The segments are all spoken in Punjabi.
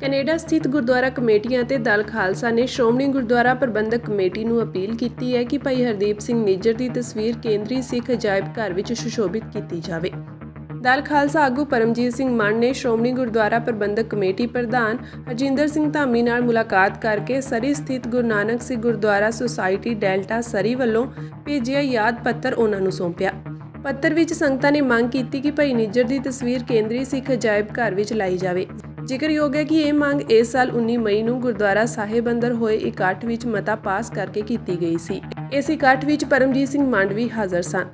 ਕੈਨੇਡਾ ਸਥਿਤ ਗੁਰਦੁਆਰਾ ਕਮੇਟੀਆਂ ਤੇ ਦਲ ਖਾਲਸਾ ਨੇ ਸ਼੍ਰੋਮਣੀ ਗੁਰਦੁਆਰਾ ਪ੍ਰਬੰਧਕ ਕਮੇਟੀ ਨੂੰ ਅਪੀਲ ਕੀਤੀ ਹੈ ਕਿ ਭਾਈ ਹਰਦੀਪ ਸਿੰਘ ਨਿੱਜਰ ਦੀ ਤਸਵੀਰ ਕੇਂਦਰੀ ਸਿੱਖ ਅਜਾਇਬ ਘਰ ਵਿੱਚ ਸੁਸ਼ੋਭਿਤ ਕੀਤੀ ਜਾਵੇ। ਦਲ ਖਾਲਸਾ ਆਗੂ ਪਰਮਜੀਤ ਸਿੰਘ ਮਾਨ ਨੇ ਸ਼੍ਰੋਮਣੀ ਗੁਰਦੁਆਰਾ ਪ੍ਰਬੰਧਕ ਕਮੇਟੀ ਪ੍ਰਧਾਨ ਹਰਜਿੰਦਰ ਸਿੰਘ ਧਾਮੀ ਨਾਲ ਮੁਲਾਕਾਤ ਕਰਕੇ ਸਰੀ ਸਥਿਤ Guru Nanak Singh Gurdwara society Delta Surrey ਵੱਲੋਂ ਭੇਜਿਆ ਯਾਦ ਪੱਤਰ ਉਹਨਾਂ ਨੂੰ ਸੌਂਪਿਆ। ਪੱਤਰ ਵਿੱਚ ਸੰਗਤਾਂ ਨੇ ਮੰਗ ਕੀਤੀ ਕਿ ਭਾਈ ਨਿੱਜਰ ਦੀ ਤਸਵੀਰ ਕੇਂਦਰੀ ਸਿੱਖ ਅਜਾਇਬ ਘਰ ਵਿੱਚ ਲਾਈ ਜਾਵੇ। ਜ਼ਿਕਰਯੋਗ ਹੈ ਕਿ ਇਹ ਮੰਗ ਇਸ ਸਾਲ 19 ਮਈ ਨੂੰ ਗੁਰਦੁਆਰਾ ਸਾਹਿਬ ਅੰਦਰ ਹੋਏ ਇਕੱਠ ਵਿੱਚ ਮਤਾ ਪਾਸ ਕਰਕੇ ਕੀਤੀ ਗਈ ਸੀ। ਇਸ ਇਕੱਠ ਵਿੱਚ ਪਰਮਜੀਤ ਸਿੰਘ ਮੰਡਵੀ ਹਾਜ਼ਰ ਸਨ।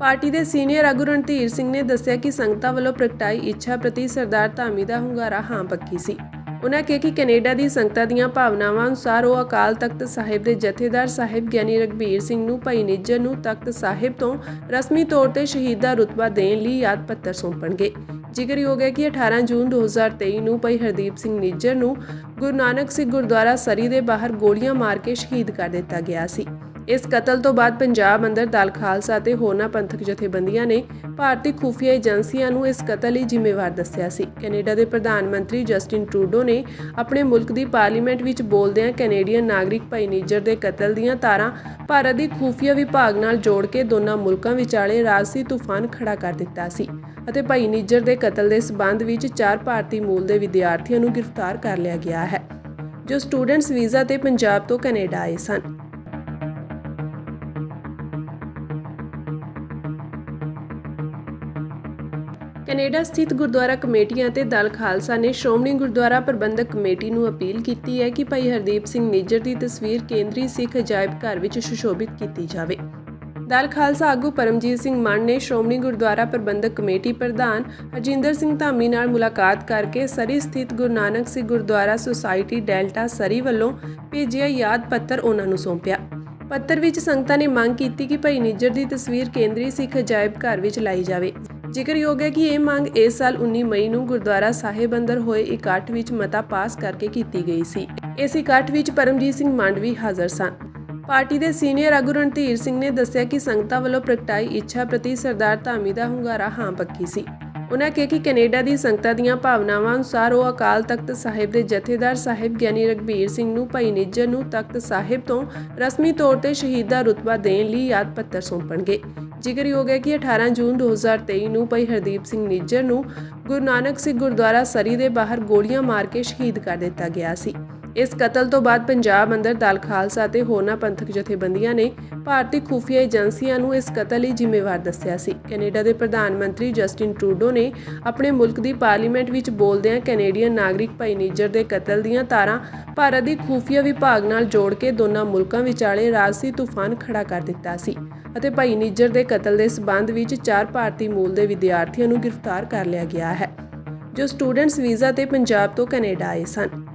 ਪਾਰਟੀ ਦੇ ਸੀਨੀਅਰ ਆਗੂ ਰਣਧੀਰ ਸਿੰਘ ਨੇ ਦੱਸਿਆ ਕਿ ਸੰਗਤਾਂ ਵੱਲੋਂ ਪ੍ਰਗਟਾਈ ਇੱਛਾ ਪ੍ਰਤੀ ਸਰਦਾਰ ਧਾਮੀ ਦਾ ਹੁੰਗਾਰਾ ਹਾਂ ਪੱਕੀ ਸੀ। ਉਨ੍ਹਾਂ ਕਿਹਾ ਕਿ ਕੈਨੇਡਾ ਦੀ ਸੰਗਤਾਂ ਦੀਆਂ ਭਾਵਨਾਵਾਂ ਅਨੁਸਾਰ ਉਹ ਅਕਾਲ ਤਖਤ ਸਾਹਿਬ ਦੇ ਜਥੇਦਾਰ ਸਾਹਿਬ ਗਿਆਨੀ ਰਗਬੀਰ ਸਿੰਘ ਨੂੰ, ਭਾਈ ਨਿੱਜਰ ਨੂੰ ਤਖਤ ਸਾਹਿਬ ਤੋਂ ਰਸਮੀ ਤੌਰ ਤੇ ਸ਼ਹੀਦ ਦਾ ਰੁਤਬਾ ਦੇਣ ਲਈ ਯਾਦ ਪੱਤਰ ਸੌਂਪਣਗੇ। ਜ਼ਿਕਰਯੋਗ ਹੈ ਕਿ 18 ਜੂਨ 2023 ਨੂੰ ਭਾਈ ਹਰਦੀਪ ਸਿੰਘ ਨਿੱਜਰ ਨੂੰ ਗੁਰੂ ਨਾਨਕ ਸਿੰਘ ਗੁਰਦੁਆਰਾ ਸਰੀ ਦੇ ਬਾਹਰ ਗੋਲੀਆਂ ਮਾਰ ਕੇ ਸ਼ਹੀਦ ਕਰ ਦਿੱਤਾ ਗਿਆ ਸੀ। ਇਸ ਕਤਲ ਤੋਂ ਬਾਅਦ ਪੰਜਾਬ ਅੰਦਰ ਦਲ ਖਾਲਸਾ ਤੇ ਹੋਰਨਾਂ ਪੰਥਕ ਜਥੇਬੰਦੀਆਂ ਨੇ ਭਾਰਤੀ ਖੂਫੀਆ ਏਜੰਸੀਆਂ ਨੂੰ ਇਸ ਕਤਲ ਲਈ ਜ਼ਿੰਮੇਵਾਰ ਦੱਸਿਆ ਸੀ। ਕੈਨੇਡਾ ਦੇ ਪ੍ਰਧਾਨ ਮੰਤਰੀ ਜਸਟਿਨ ਟਰੂਡੋ ਨੇ ਆਪਣੇ ਮੁਲਕ ਦੀ ਪਾਰਲੀਮੈਂਟ ਵਿੱਚ ਬੋਲਦਿਆਂ ਕੈਨੇਡੀਅਨ ਨਾਗਰਿਕ ਭਾਈ ਨੀਜਰ ਦੇ ਕਤਲ ਦੀਆਂ ਤਾਰਾਂ ਭਾਰਤ ਦੀ ਖੂਫੀਆ ਵਿਭਾਗ ਨਾਲ ਜੋੜ ਕੇ ਦੋਨਾਂ ਮੁਲਕਾਂ ਵਿਚਾਲੇ ਰਾਜਸੀ ਤੂਫਾਨ ਖੜਾ ਕਰ ਦਿੱਤਾ ਸੀ। ਅਤੇ ਭਾਈ ਨੀਜਰ ਦੇ ਕਤਲ ਦੇ ਸਬੰਧ ਵਿੱਚ ਚਾਰ ਭਾਰਤੀ ਮੂਲ ਦੇ ਵਿਦਿਆਰਥੀਆਂ ਨੂੰ ਗ੍ਰਿਫਤਾਰ ਕਰ ਲਿਆ ਗਿਆ ਹੈ, ਜੋ ਸਟੂਡੈਂਟਸ ਵੀਜ਼ਾ ਤੇ ਪੰਜਾਬ ਤੋਂ ਕੈਨੇਡਾ ਆਏ ਸਨ। ਕੈਨੇਡਾ ਸਥਿਤ ਗੁਰਦੁਆਰਾ ਕਮੇਟੀਆਂ ਤੇ ਦਲ ਖਾਲਸਾ ਨੇ ਸ਼੍ਰੋਮਣੀ ਗੁਰਦੁਆਰਾ ਪ੍ਰਬੰਧਕ ਕਮੇਟੀ ਨੂੰ ਅਪੀਲ ਕੀਤੀ ਹੈ ਕਿ ਭਾਈ ਹਰਦੀਪ ਸਿੰਘ ਨਿੱਜਰ ਦੀ ਤਸਵੀਰ ਕੇਂਦਰੀ ਸਿੱਖ ਅਜਾਇਬ ਘਰ ਵਿੱਚ ਸੁਸ਼ੋਭਿਤ ਕੀਤੀ ਜਾਵੇ। ਦਲ ਖਾਲਸਾ ਆਗੂ ਪਰਮਜੀਤ ਸਿੰਘ ਮਾਨ ਨੇ ਸ਼੍ਰੋਮਣੀ ਗੁਰਦੁਆਰਾ ਪ੍ਰਬੰਧਕ ਕਮੇਟੀ ਪ੍ਰਧਾਨ ਹਰਜਿੰਦਰ ਸਿੰਘ ਧਾਮੀ ਨਾਲ ਮੁਲਾਕਾਤ ਕਰਕੇ ਸਰੀ ਸਥਿਤ Guru Nanak Singh Gurdwara society Delta Surrey ਵੱਲੋਂ ਭੇਜਿਆ ਯਾਦ ਪੱਤਰ ਉਹਨਾਂ ਨੂੰ ਸੌਂਪਿਆ। ਪੱਤਰ ਵਿੱਚ ਸੰਗਤਾਂ ਨੇ ਮੰਗ ਕੀਤੀ ਕਿ ਭਾਈ ਨਿੱਜਰ ਦੀ ਤਸਵੀਰ ਕੇਂਦਰੀ ਸਿੱਖ ਅਜਾਇਬ ਘਰ ਵਿੱਚ ਲਾਈ ਜਾਵੇ। ਜ਼ਿਕਰਯੋਗ ਹੈ ਕਿ ਇਹ ਮੰਗ ਇਸ ਸਾਲ 19 ਮਈ ਨੂੰ ਗੁਰਦੁਆਰਾ ਸਾਹਿਬ ਅੰਦਰ ਹੋਏ ਇਕੱਠ ਵਿੱਚ ਮਤਾ ਪਾਸ ਕਰਕੇ ਕੀਤੀ ਗਈ ਸੀ। ਇਸ ਇਕੱਠ ਵਿੱਚ ਪਰਮਜੀਤ ਸਿੰਘ ਮੰਡਵੀ ਹਾਜ਼ਰ ਸਨ। ਪਾਰਟੀ ਦੇ ਸੀਨੀਅਰ ਆਗੂ ਰਣਧੀਰ ਸਿੰਘ ਨੇ ਦੱਸਿਆ ਕਿ ਸੰਗਤਾਂ ਵੱਲੋਂ ਪ੍ਰਗਟਾਈ ਇੱਛਾ ਪ੍ਰਤੀ ਸਰਦਾਰ ਧਾਮੀ ਦਾ ਹੁੰਗਾਰਾ ਹਾਂ ਪੱਕੀ ਸੀ। ਉਹਨਾਂ ਕਿਹਾ ਕਿ ਕੈਨੇਡਾ ਦੀ ਸੰਗਤਾਂ ਦੀਆਂ ਭਾਵਨਾਵਾਂ ਅਨੁਸਾਰ ਉਹ ਅਕਾਲ ਤਖਤ ਸਾਹਿਬ ਦੇ ਜਥੇਦਾਰ ਸਾਹਿਬ ਗਿਆਨੀ ਰਗਬੀਰ ਸਿੰਘ ਨੂੰ, ਭਾਈ ਨਿੱਜਰ ਨੂੰ ਤਖਤ ਸਾਹਿਬ ਤੋਂ ਰਸਮੀ ਤੌਰ ਤੇ ਸ਼ਹੀਦ ਦਾ ਰੁਤਬਾ ਦੇਣ ਲਈ ਯਾਦ ਪੱਤਰ ਸੌਂਪਣਗੇ। ਜ਼ਿਕਰਯੋਗ ਹੈ ਕਿ 18 ਜੂਨ 2023 ਨੂੰ ਭਾਈ ਹਰਦੀਪ ਸਿੰਘ ਨਿੱਜਰ ਨੂੰ ਗੁਰੂ ਨਾਨਕ ਸਿੰਘ ਗੁਰਦੁਆਰਾ ਸਰੀ ਦੇ ਬਾਹਰ ਗੋਲੀਆਂ ਮਾਰ ਕੇ ਸ਼ਹੀਦ ਕਰ ਦਿੱਤਾ ਗਿਆ ਸੀ। ਇਸ ਕਤਲ ਤੋਂ ਬਾਅਦ ਪੰਜਾਬ ਅੰਦਰ ਦਲ ਖਾਲਸਾ ਅਤੇ ਹੋਰਨਾਂ ਪੰਥਕ ਜਥੇਬੰਦੀਆਂ ਨੇ ਭਾਰਤੀ ਖੂਫੀਆ ਏਜੰਸੀਆਂ ਨੂੰ ਇਸ ਕਤਲ ਲਈ ਜ਼ਿੰਮੇਵਾਰ ਦੱਸਿਆ ਸੀ। ਕੈਨੇਡਾ ਦੇ ਪ੍ਰਧਾਨ ਮੰਤਰੀ ਜਸਟਿਨ ਟਰੂਡੋ ਨੇ ਆਪਣੇ ਮੁਲਕ ਦੀ ਪਾਰਲੀਮੈਂਟ ਵਿੱਚ ਬੋਲਦਿਆਂ ਕੈਨੇਡੀਅਨ ਨਾਗਰਿਕ ਭਾਈ ਨੀਜਰ ਦੇ ਕਤਲ ਦੀਆਂ ਤਾਰਾਂ ਭਾਰਤ ਦੀ ਖੂਫੀਆ ਵਿਭਾਗ ਨਾਲ ਜੋੜ ਕੇ ਦੋਨਾਂ ਮੁਲਕਾਂ ਵਿਚਾਲੇ ਰਾਜਸੀ ਤੂਫਾਨ ਖੜਾ ਕਰ ਦਿੱਤਾ ਸੀ ਅਤੇ ਭਾਈ ਨੀਜਰ ਦੇ ਕਤਲ ਦੇ ਸਬੰਧ ਵਿੱਚ ਚਾਰ ਭਾਰਤੀ ਮੂਲ ਦੇ ਵਿਦਿਆਰਥੀਆਂ ਨੂੰ ਗ੍ਰਿਫਤਾਰ ਕਰ ਲਿਆ ਗਿਆ ਹੈ, ਜੋ ਸਟੂਡੈਂਟਸ ਵੀਜ਼ਾ ਤੇ ਪੰਜਾਬ ਤੋਂ ਕੈਨੇਡਾ ਆਏ ਸਨ।